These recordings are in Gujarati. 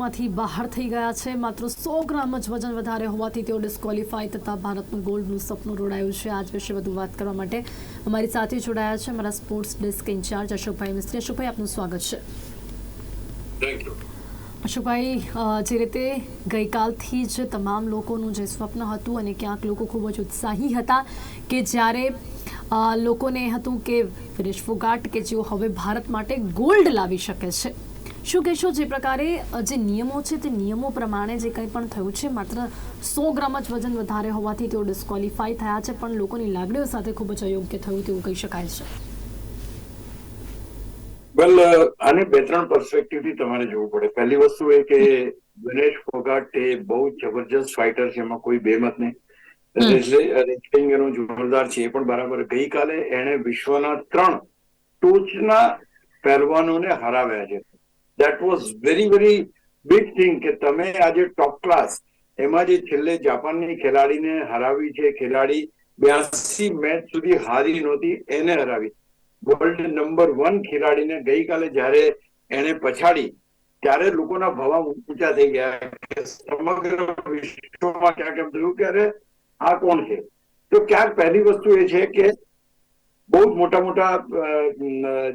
માંથી બહાર થઈ ગયા છે. માત્ર સો ગ્રામ જ વજન વધારે હોવાથી તેઓ ડિસ્ક્વોલિફાય થતા ભારતનું ગોલ્ડનું સપનું રોડાયું છે. આજ વિશે વધુ વાત કરવા માટે અમારી સાથે જોડાયા છે અમારા sports desk incharge Ashokbhai Mistry. Ashokbhai આપનું સ્વાગત છે. અશોકભાઈ જે રીતે ગઈકાલથી જ તમામ લોકોનું જે સ્વપ્ન હતું અને ક્યાંક લોકો ખૂબ જ ઉત્સાહી હતા કે જ્યારે લોકોને એ હતું કે ફોગાટ કે જેઓ હવે ભારત માટે ગોલ્ડ લાવી શકે છે. શું કહેશો જે પ્રકારે જે નિયમો છે તે નિયમો પ્રમાણે જે કંઈ પણ થયું છે માત્ર સો ગ્રામ જ વજન વધારે હોવાથી તેઓ ડિસ્ક્વોલિફાય થયા છે પણ લોકોની લાગણીઓ સાથે ખૂબ જ અયોગ્ય થયું તેવું કહી શકાય છે. વેલ આને બે ત્રણ પર્સપેક્ટિવથી તમારે જોવું પડે. પહેલી વસ્તુ એ કે દિનેશ ફોગાટ એ બહુ જબરજસ્ત ફાઇટર છે એમાં કોઈ બેમત નહીં. રેસલિંગ એનો જોરદાર છે એ પણ બરાબર. ગઈકાલે એણે વિશ્વના ત્રણ ટોચના પહેલવાનોને હરાવ્યા છે. That was very very big thing કે તમે આજે ટોપ ક્લાસ એમાં જે છેલ્લે જાપાનની ખેલાડીને હરાવી છે, ખેલાડી બ્યાસી મેચ સુધી હારી નહોતી, એને હરાવી. વર્લ્ડ નંબર વન ખેલાડીને ગઈકાલે જ્યારે એને પછાડી, ત્યારે લોકોના ભવા ઊંચા થઈ ગયા સમગ્ર વિશ્વમાં ક્યાંક એમ થયું કે આ કોણ છે? તો ક્યાંક પહેલી વસ્તુ એ છે કે બહુ મોટા મોટા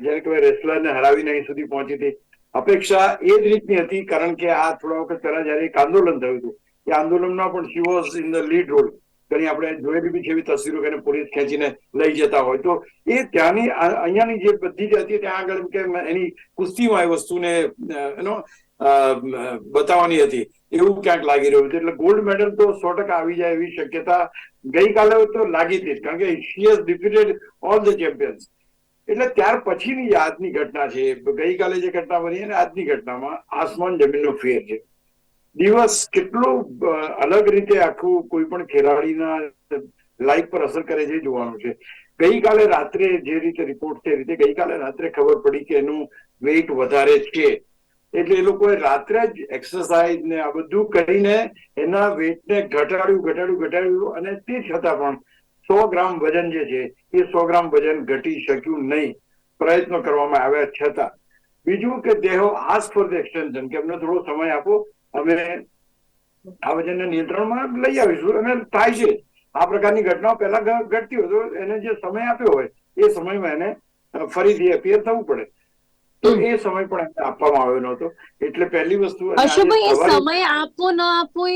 જેને કહેવાય રેસલરને હરાવીને અહીં સુધી પહોંચી હતી. અપેક્ષા એ જ રીતની હતી, કારણ કે આ થોડા વખત પહેલા જયારે એક આંદોલન થયું હતું, એ આંદોલનમાં પણ she was in the lead role ઘણી આપણે જોયેલી બી છે એવી તસવીરો કે પોલીસ ખેંચીને લઈ જતા હોય. તો એ ત્યાંની અહીંયાની જે બધી જ હતી, ત્યાં આગળ કે એની કુસ્તીમાં એ વસ્તુને એનો બતાવવાની હતી. એવું ક્યાંક લાગી રહ્યું છે એટલે ગોલ્ડ મેડલ તો સો ટકા આવી જાય એવી શક્યતા ગઈકાલે તો લાગી હતી. કારણ કે she has defeated all the champions એટલે ત્યાર પછીની આજની ઘટના છે. ગઈકાલે જે ઘટના બની અને આજની ઘટનામાં આસમાન જમીનનો ફેર છે. દિવસ કેટલો અલગ રીતે આખું કોઈ પણ ખેલાડીના લાઈફ પર અસર કરે છે જોવાનું છે. ગઈકાલે રાત્રે જે રીતે રિપોર્ટ છે રીતે ગઈકાલે રાત્રે ખબર પડી કે એનું વેઇટ વધારે છે. એટલે એ લોકોએ રાત્રે જ એક્સરસાઇઝ ને આ બધું કરીને એના વેઇટને ઘટાડ્યું ઘટાડ્યું ઘટાડ્યું અને તે છતાં પણ સો ગ્રામ વજન જે છે, એ સો ગ્રામ વજન ઘટી શક્યું નહીં. પ્રયત્નો કરવામાં આવ્યા છતાં. બીજું કે દેહો આસ્ક ફોર ધ એક્સટેન્શન કે અમને થોડો સમય આપો, અમે આ વજનને નિયંત્રણમાં લઈ આવીશું અને થાય છે. આ પ્રકારની ઘટનાઓ પહેલા ઘટતી હોય તો એને જે સમય આપ્યો હોય, એ સમયમાં એને ફરીથી એપિયર થવું પડે. તો એ સમય પણ એમને આપવામાં આવ્યો નહોતો. એટલે પહેલી વસ્તુ અશોકભાઈ એ સમય આપવો ન આપવો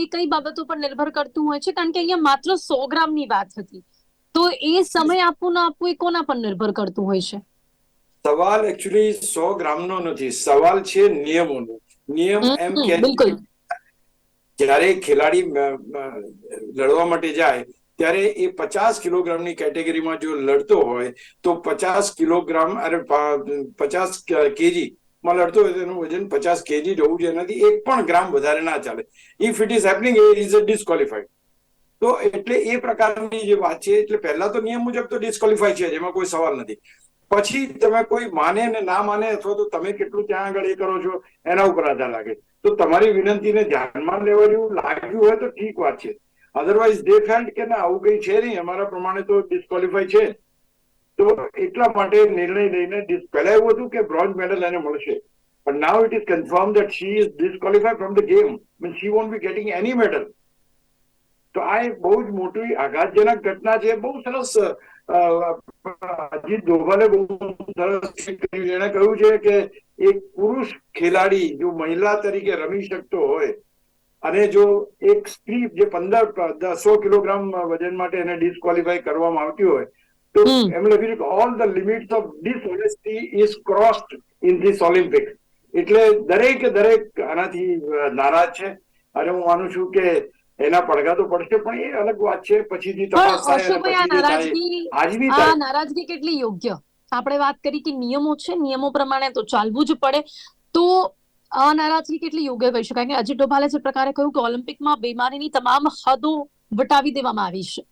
એ કઈ બાબતો પર નિર્ભર કરતું હોય છે? કારણ કે અહીંયા માત્ર સો ગ્રામની વાત હતી. તો એ સમય આપવો ન આપવો એ કોના પર નિર્ભર કરતું હોય છે? સવાલ એકચ્યુઅલી સો ગ્રામનો નથી. સવાલ છે નિયમોનો. નિયમ એમ કે. જ્યારે ખેલાડી લડવા માટે જાય ત્યારે એ પચાસ કિલોગ્રામની કેટેગરીમાં જો લડતો હોય, તો પચાસ કિલોગ્રામ અરે પચાસ કેજી માં લડતો હોય તેનું વજન પચાસ કેજી જવું જોઈએ, એનાથી એક પણ ગ્રામ વધારે ના ચાલે. If it is happening is disqualified તો એટલે એ પ્રકારની જે વાત છે, એટલે પહેલા તો નિયમ મુજબ તો ડિસ્કોલિફાય છે, જેમાં કોઈ સવાલ નથી. પછી તમે કોઈ માને ને ના માને, અથવા તો તમે કેટલું ત્યાં આગળ એ કરો છો, એના ઉપર આધાર લાગે તો તમારી વિનંતીને ધ્યાનમાં લેવા જેવું લાગ્યું હોય તો ઠીક વાત છે. અધરવાઇઝ દે ફેલ્ટ કે ના, આવું કઈ છે નહીં, અમારા પ્રમાણે તો ડિસ્કવોલિફાય છે. તો એટલા માટે નિર્ણય લઈને પહેલા એવું હતું કે બ્રોન્ઝ મેડલ એને મળશે. પણ now it is confirm that she is disqualified from the game. Means she won't be getting any તો આ એક બહુ જ મોટી આઘાતજનક ઘટના છે. બહુ સરસ અજીત દોભાલે બહુ સરસ. એણે કહ્યું છે કે એક પુરુષ ખેલાડી, જો મહિલા તરીકે રમી શકતો હોય અને જો એક સ્ત્રી જે પંદર સો કિલોગ્રામ વજન માટે એને ડિસ્કવોલિફાય કરવામાં આવતી હોય તો એમ લખ્યું કે all the limits of dishonesty is crossed in this Olympic એટલે દરેકે દરેક આનાથી નારાજ છે. અને હું માનું છું કે એના પડઘા તો પડશે પણ એ અલગ વાત છે. પછીથી તપાસ આજની આ નારાજગી કેટલી યોગ્ય? આપણે વાત કરી કે નિયમો છે નિયમો પ્રમાણે તો ચાલવું જ પડે. તો નારાજગી કેટલી યોગ્ય કહી શકાય? કે અજીત ડોભાલે જે પ્રકારે કહ્યું કે ઓલિમ્પિકમાં બીમારીની તમામ હદો વટાવી દેવામાં આવી છે.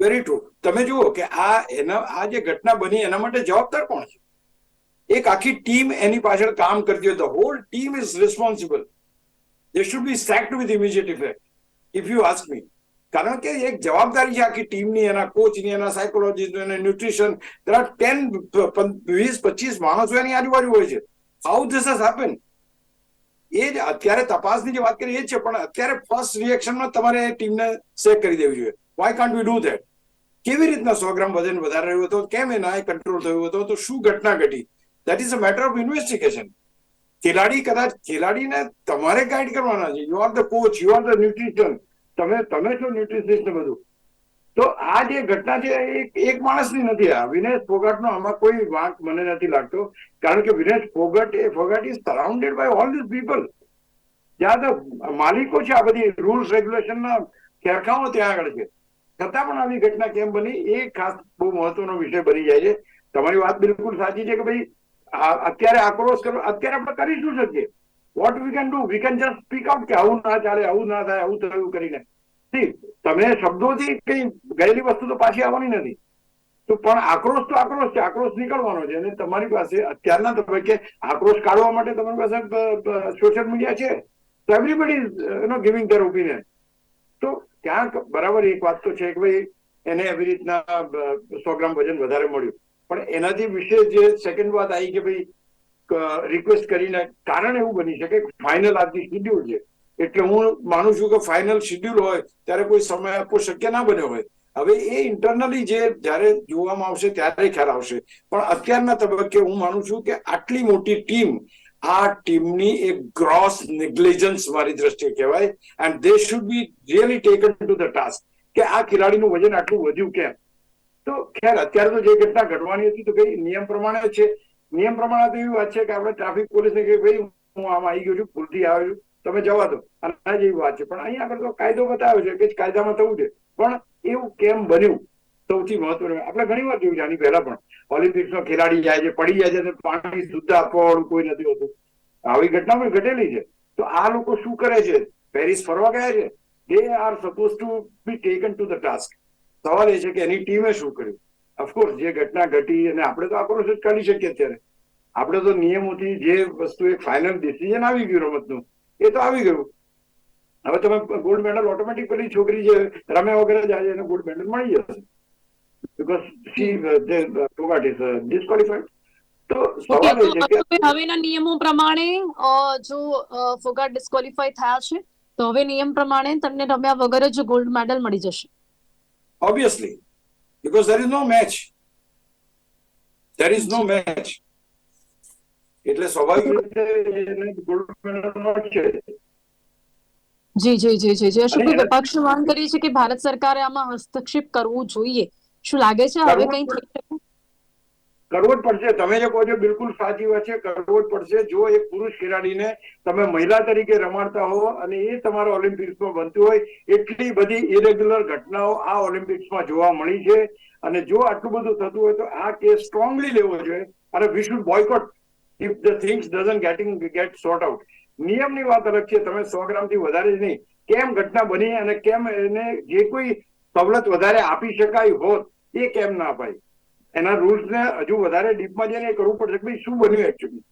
વેરી ટ્રુ તમે જુઓ કે આ એના, આ જે ઘટના બની એના માટે જવાબદાર કોણ છે? એક આખી ટીમ એની પાછળ કામ કરતી હોય the whole team is responsible they should be sacked with immediate effect if you ask me કારણ કે એક જવાબદારી છે આખી ટીમની, એના કોચની એના સાયકોલોજીસ્ટ એના ન્યુટ્રિશન are ટેન વીસ, પચીસ માણસો એની આજુબાજુ હોય છે. હાઉ ધીસ હેઝ હેપન એ જ અત્યારે તપાસની જે વાત કરી, એ છે, પણ અત્યારે ફર્સ્ટ રિએક્શનમાં તમારે ટીમને સેક કરી દેવી જોઈએ. Why can't we do that કેવી રીતના સો ગ્રામ વજન વધારે રહ્યું હતું? કેમ એના કંટ્રોલ થયું હતું? તો શું ઘટના ઘટી? That is a matter of investigation ખેલાડી કદાચ, ખેલાડીને તમારે ગાઈડ કરવાના છે. You are the coach you are the nutrition તમે તમે છો ન્યુટ્રિશનિસ્ટ બધું. તો આ જે ઘટના છે એક માણસની નથી. આ વિનેશ ફોગાટનો આમાં કોઈ વાંક મને નથી લાગતો. કારણ કે વિનેશ ફોગટ એ, Phogat is surrounded by all this people જ્યાં તો માલિકો છે, આ બધી રૂલ્સ રેગ્યુલેશનના ખેરખાઓ ત્યાં આગળ છે. છતાં પણ આવી ઘટના કેમ બની, એ ખાસ બહુ મહત્વનો વિષય બની જાય છે. તમારી વાત બિલકુલ સાચી છે કે ભાઈ અત્યારે આક્રોશ કરો અત્યારે આપણે કરી શું શકીએ? What we can do we can just speak out કે આવું ના ચાલે, આવું ના થાય, આવું થયું કરીને. તમે શબ્દોથી કઈ ગયેલી વસ્તુ તો પાછી આવવાની નથી. તો પણ આક્રોશ તો આક્રોશ છે, આક્રોશ નીકળવાનો છે. અને તમારી પાસે અત્યારના તબક્કે આક્રોશ કાઢવા માટે તમારી પાસે સોશિયલ મીડિયા છે. તો everybody no giving their opinion તો ક્યાંક બરાબર એક વાત તો છે કે ભાઈ, એને એવી રીતના સો ગ્રામ વજન વધારે મળ્યું. પણ એનાથી વિશેષ જે સેકન્ડ વાત આવી કે ભાઈ રિક્વેસ્ટ કરીને કારણ એવું બની શકે ફાઇનલ આજની શિડ્યુલ છે. એટલે હું માનું છું કે ફાઇનલ શિડ્યુલ હોય, ત્યારે કોઈ સમય આપવો શક્ય ના બન્યો હોય. હવે એ ઇન્ટરનલી જે જ્યારે જોવામાં આવશે ત્યારે ખ્યાલ આવશે. પણ અત્યારના તબક્કે હું માનું છું કે આટલી મોટી ટીમ આ ટીમની એક ગ્રોસ નેગ્લિજન્સ મારી દ્રષ્ટિએ કહેવાય and they should be really taken to the task કે આ ખેલાડીનું વજન આટલું વધ્યું કેમ? તો ખેર અત્યારે તો જે ઘટના ઘટવાની હતી તો કઈ નિયમ પ્રમાણે છે? નિયમ પ્રમાણે તો એવી વાત છે કે આપણે ટ્રાફિક પોલીસને કે ભાઈ, હું આમ આવી ગયો છું, ભૂલથી આવ્યો છું. તમે જવા દો. આના જેવી વાત છે. પણ અહીંયા આગળ તો કાયદો બતાવ્યો છે કે કાયદામાં થવું છે. પણ એવું કેમ બન્યું? સૌથી મહત્વનું આપણે ઘણી વાર જોયું છે, આની પહેલા પણ. ઓલિમ્પિક્સમાં ખેલાડી જાય છે, પડી જાય છે પાણી, શુદ્ધ આપવાવાળું કોઈ નથી હોતું. આવી ઘટના પણ ઘટેલી છે. તો આ લોકો શું કરે છે? પેરિસ ફરવા ગયા છે? They are suppose to be taken to the task સવાલ એ છે કે એની ટીમે શું કર્યું? ઓફકોર્સ જે ઘટના ઘટી અને આપણે તો આક્રોશ જ કાઢી શકીએ અત્યારે. આપણે તો નિયમોથી જે વસ્તુ એક ફાઇનલ ડિસિઝન આવી ગયું રમતનું એ તો આવી ગયું. હવે તમે ગોલ્ડ મેડલ ઓટોમેટિક પેલી છોકરી જે રમ્યા વગર જ આજે એને ગોલ્ડ મેડલ મળી જશે. બીકોઝ ઇઝ તો સવાલ એ તો છે કે હવે હવેના નિયમો પ્રમાણે જો ફોગાટ ડિસ્કોલિફાઈ થયા છે તો હવે નિયમ પ્રમાણે તમને રમ્યા વગર જ ગોલ્ડ મેડલ મળી જશે. Obviously. Because there is no match. There is no match. એટલે સ્વાભાવિક રીતે ગોલ્ડ મેડલ મળશે જી જી જી જી જી. શું વિપક્ષ માંગ કરી છે કે ભારત સરકારે આમાં હસ્તક્ષેપ કરવું જોઈએ? શું લાગે છે? હવે કંઈ થઈ શકે? કરવો જ પડશે. તમે જે કહો છો બિલકુલ સાચી વાત છે. કરવો જ પડશે. જો એક પુરુષ ખેલાડીને તમે મહિલા તરીકે રમાડતા હો અને એ તમારા ઓલિમ્પિક્સમાં બનતું હોય એટલી બધી ઇરેગ્યુલર ઘટનાઓ આ ઓલિમ્પિક્સમાં જોવા મળી છે. અને જો આટલું બધું થતું હોય તો આ કેસ સ્ટ્રોંગલી લેવો જોઈએ. અને we should boycott if the things doesn't getting get sort out નિયમની વાત અલગ છે. તમે સો ગ્રામથી વધારે જ નહીં. કેમ ઘટના બની અને કેમ એને જે કોઈ સવલત વધારે આપી શકાય હોત, એ કેમ ના અપાય એના રૂલ્સને હજુ વધારે ડીપમાં જઈને કરવું પડશે કે શું બન્યું એકચ્યુઅલી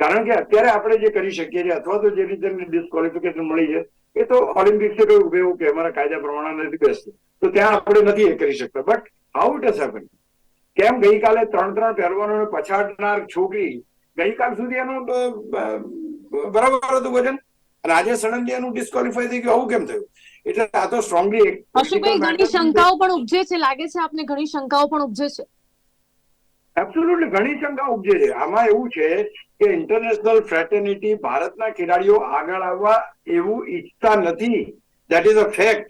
કારણ કે અત્યારે આપણે જે કરી શકીએ છીએ, અથવા તો જે રીતે ડિસ્કોલિફિકેશન મળી છે, એ તો ઓલિમ્પિક્સે કહ્યું કે એવું કે અમારા કાયદા પ્રમાણે નથી બેસતું. તો ત્યાં આપણે નથી એ કરી શકતા. But how it has happen કેમ ગઈકાલે ત્રણ ત્રણ પહેરવાનો પછાડનાર છોકરી ગઈકાલ સુધી એનું બરાબર હતું વજન આજે સડનલી એનું ડિસ્કોલિફાઈ થઈ ગયું. આવું કેમ થયું? એટલે આ તો સ્ટ્રોંગલી અશોકભાઈ ઘણી શંકાઓ પણ ઉપજે છે. લાગે છે આપને ઘણી શંકાઓ પણ ઉપજે છે? એબ્સોલ્યુટલી ઘણી શંકા ઉપજે છે. આમાં એવું છે કે ઇન્ટરનેશનલ ફ્રેટર્નિટી ભારતના ખેલાડીઓ આગળ આવવા એવું ઈચ્છતા નથી. દેટ ઇઝ અ ફેક્ટ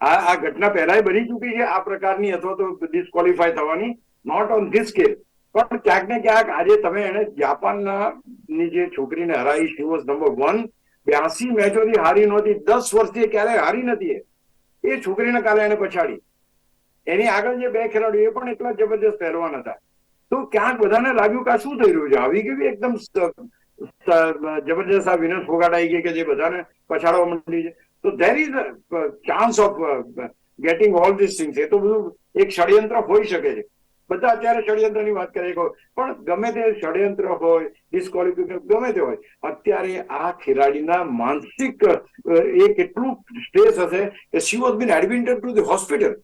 આ આ ઘટના પહેલાય બની ચૂકી છે આ પ્રકારની અથવા તો ડિસ્કોલિફાય થવાની. નોટ ઓન ધીસ સ્કેલ પણ ક્યાંક ને ક્યાંક આજે તમે એને જાપાનના ની જે છોકરીને હરાઈ શી વોઝ નંબર વન બ્યાસી મેચોથી હારી નહોતી, દસ વર્ષથી ક્યારેય હારી નથી એ. છોકરીને કાલે એને પછાડી. એની આગળ જે બે ખેલાડીઓ, એ પણ એટલા જબરજસ્ત પહેલવાન હતા. તો ક્યાંક બધાને લાગ્યું કે આ શું થઈ રહ્યું છે? આવી કેવી એકદમ જબરજસ્ત આ વિનોદ ફોગાટ આવી ગઈ કે જે બધાને પછાડવા માંડી છે? તો there is chance of getting all this things એ તો બધું એક ષડયંત્ર હોઈ શકે છે. બધા અત્યારે ષડયંત્રની વાત કરે પણ ગમે તે ષડયંત્ર હોય ડિસ્કોલિફિકેશન ગમે તે હોય અત્યારે આ ખેલાડીના માનસિક એ કેટલું સ્ટ્રેસ હશે કે she was been admitted to the hospital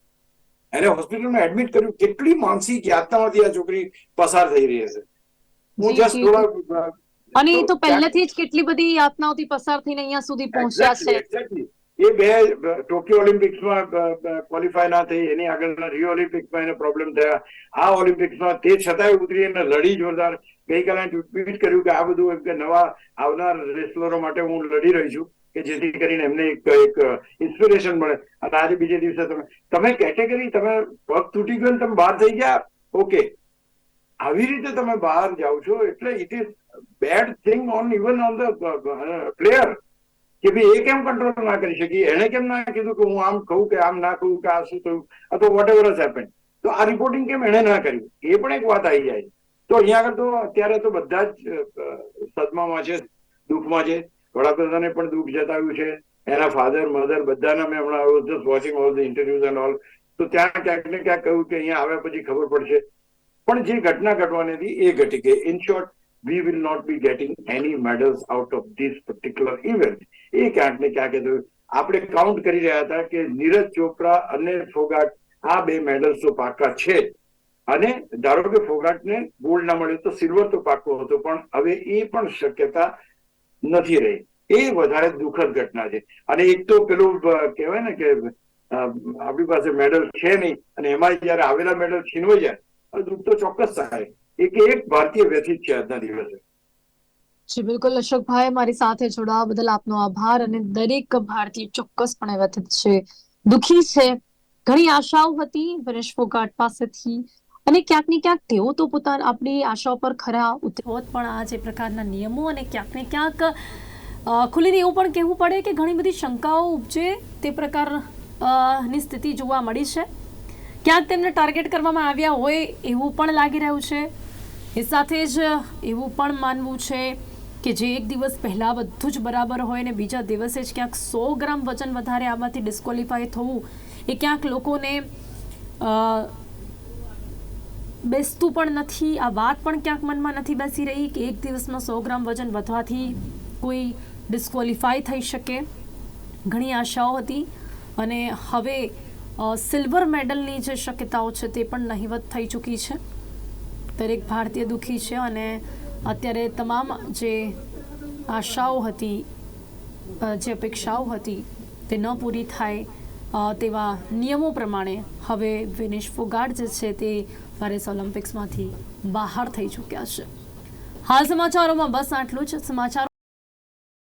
એને હોસ્પિટલમાં એડમિટ કર્યું કેટલી માનસિક યાતનામાંથી આ છોકરી પસાર થઈ રહી હશે. હું જસ્ટ થોડા અને એ તો પહેલેથી જ કેટલી બધી યાતનાઓથી પસાર થઈને અહીંયા સુધી પહોંચ્યા છે. એ બે ટોક્યો ઓલિમ્પિક્સમાં ક્વોલિફાય ના થઈ, એની આગળના રિયો ઓલિમ્પિક્સમાં એને પ્રોબ્લેમ થયા. આ ઓલિમ્પિક્સમાં તે છતાંય ઉતરી અને લડી જોરદાર. ગઈકાલે ટ્વીટ કર્યું કે આ બધું કે નવા આવનાર રેસલરો માટે હું લડી રહી છું, કે જેથી કરીને એમને એક એક ઇન્સ્પિરેશન મળે. અને આજે બીજે દિવસે તમે તમે કેટેગરી તમે પગ તૂટી ગયો તમે બહાર થઈ ગયા? ઓકે આવી રીતે તમે બહાર જાઓ છો, એટલે it is bad thing on even on the player કે ભાઈ એ કેમ કંટ્રોલ ના કરી શકી એને કેમ ના કીધું કે હું આમ કહું કે આમ ના કહું કે આ શું થયું? અથવા વોટ એવર હેપન તો આ રિપોર્ટિંગ કેમ એને ના કર્યું? એ પણ એક વાત આવી જાય. તો અહીંયા આગળ તો અત્યારે તો બધા જ સદમામાં છે, દુઃખમાં છે. વડાપ્રધાને પણ દુઃખ જતાવ્યું છે. એના ફાધર મધર બધાના મેં હમણાં just watching all the interviews and all તો ત્યાં ક્યાંક ને ક્યાંક કહ્યું કે અહીંયા આવ્યા પછી ખબર પડશે. પણ જે ઘટના ઘટવાની હતી એ ઘટી ગઈ. In short we will not be getting any medals out of this particular event એ ક્યાંક ને ક્યાંક આપણે કાઉન્ટ કરી રહ્યા હતા કે નીરજ ચોપરા અને ફોગાટ આ બે મેડલ્સ તો પાકા છે. અને ધારો કે ફોગાટને ગોલ્ડ ના મળ્યો તો સિલ્વર તો પાકો હતો, પણ હવે એ પણ શક્યતા નથી રહી. એ વધારે દુઃખદ ઘટના છે. અને એક તો પેલું કહેવાય ને કે આપણી પાસે મેડલ છે નહીં, અને એમાં જયારે આવેલા મેડલ છીનવાઈ જાય દુઃખ તો ચોક્કસ થાય. એક એક ભારતીય વ્યથિત છે આજના દિવસે. જી, બિલકુલ. અશોકભાઈ, મારી સાથે જોડાવા બદલ આપનો આભાર અને દરેક ભારતીય ચોક્કસપણે વ્યથિત છે. દુખી છે. ઘણી આશાઓ હતી વિનેશ ફોગાટ પાસેથી અને ક્યાંક ને ક્યાંક તેઓ તો પોતાના આપણી આશાઓ પર ખરા ઉતરવત પણ આ જે પ્રકારના નિયમો અને ક્યાંક ને ક્યાંક ખુલીને એવું પણ કહેવું પડે કે ઘણી બધી શંકાઓ ઉપજે તે પ્રકારની સ્થિતિ જોવા મળી છે. ક્યાંક તેમને ટાર્ગેટ કરવામાં આવ્યા હોય એવું પણ લાગી રહ્યું છે. એ સાથે જ એવું પણ માનવું છે કે જે એક દિવસ પહેલાં બધું જ બરાબર હોય ને બીજા દિવસે જ ક્યાંક સો ગ્રામ વજન વધારે આવવાથી ડિસ્કોલિફાય થવું એ ક્યાંક લોકોને બેસતું પણ નથી. આ વાત પણ ક્યાંક મનમાં નથી બેસી રહી કે એક દિવસમાં સો ગ્રામ વજન વધવાથી કોઈ ડિસ્કોલિફાય થઈ શકે. ઘણી આશાઓ હતી અને હવે સિલ્વર મેડલની જે શક્યતાઓ છે તે પણ નહિવત થઈ ચૂકી છે. દરેક ભારતીય દુઃખી છે અને અત્યારે તમામ જે આશાઓ હતી જે અપેક્ષાઓ હતી તે ન પૂરી થાય તેવા નિયમો પ્રમાણે હવે વિનેશ ફોગાટ જે છે તે પેરિસ ઓલિમ્પિક્સમાંથી બહાર થઈ ચૂક્યા છે. હાલ સમાચારોમાં બસ આટલું જ. સમાચારો